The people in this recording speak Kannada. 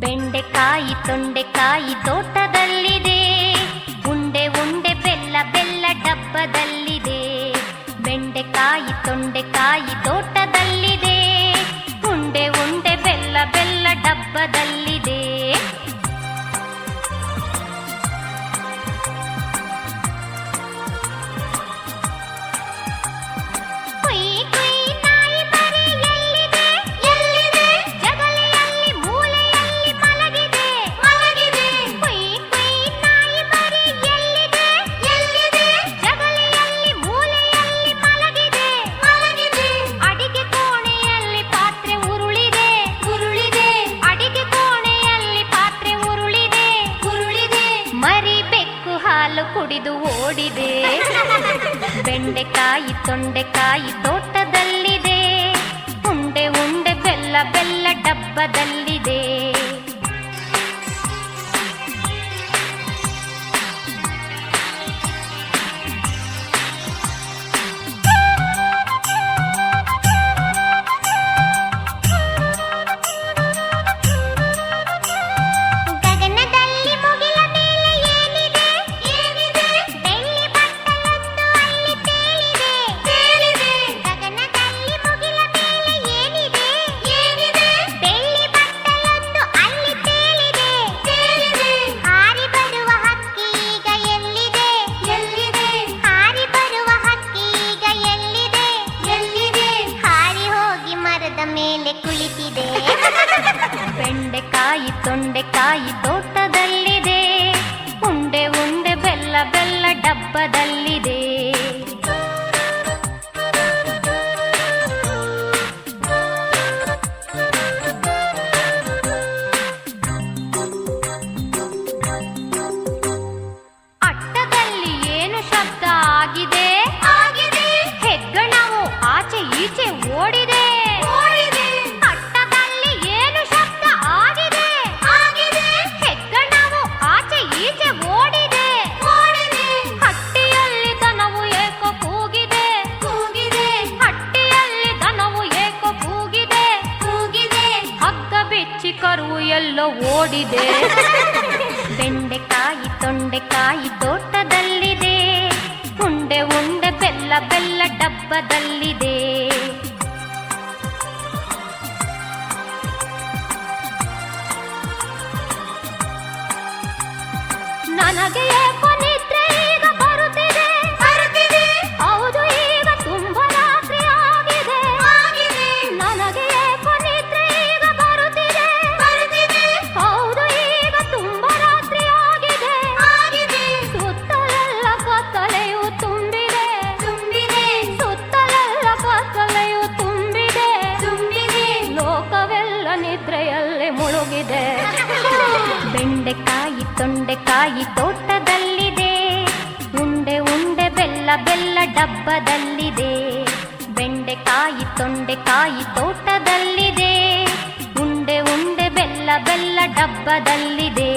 ಬೆಂಡೆಕಾಯಿ ತೊಂಡೆಕಾಯಿ ತೋಟದಲ್ಲಿದೆ. ಉಂಡೆ ಉಂಡೆ ಬೆಲ್ಲ ಬೆಲ್ಲ ಡಬ್ಬದಲ್ಲಿದೆ. ಬೆಂಡೆಕಾಯಿ ತೊಂಡೆಕಾಯಿ ತೋಟ ಹಾಲು ಕುಡಿದು ಓಡಿದೆ. ಬೆಂಡೆಕಾಯಿ ತೊಂಡೆಕಾಯಿ ತೋಟದಲ್ಲಿದೆ. ಉಂಡೆ ಉಂಡೆ ಬೆಲ್ಲ ಬೆಲ್ಲ ಡಬ್ಬದಲ್ಲಿ ಮೇಲೆ ಕುಳಿತಿದೆ. ಬೆಂಡೆಕಾಯಿ ತೊಂಡೆಕಾಯಿ ತೋಟ ಎಲ್ಲೋ ಓಡಿದೆ. ಬೆಂಡೆಕಾಯಿ ತೊಂಡೆಕಾಯಿ ತೋಟದಲ್ಲಿದೆ. ಉಂಡೆ ಉಂಡೆ ಬೆಲ್ಲ ಬೆಲ್ಲ ಡಬ್ಬದಲ್ಲಿದೆ. ನನಗೆ ನಿದ್ರೆಯಲ್ಲೇ ಮುಳುಗಿದೆ. ಬೆಂಡೆಕಾಯಿ, ತೊಂಡೆಕಾಯಿ ತೋಟದಲ್ಲಿದೆ. ಉಂಡೆ ಉಂಡೆ, ಬೆಲ್ಲ ಬೆಲ್ಲ ಡಬ್ಬದಲ್ಲಿದೆ. ಬೆಂಡೆಕಾಯಿ, ತೊಂಡೆಕಾಯಿ ತೋಟದಲ್ಲಿದೆ. ಉಂಡೆ ಉಂಡೆ, ಬೆಲ್ಲ ಬೆಲ್ಲ ಡಬ್ಬದಲ್ಲಿದೆ.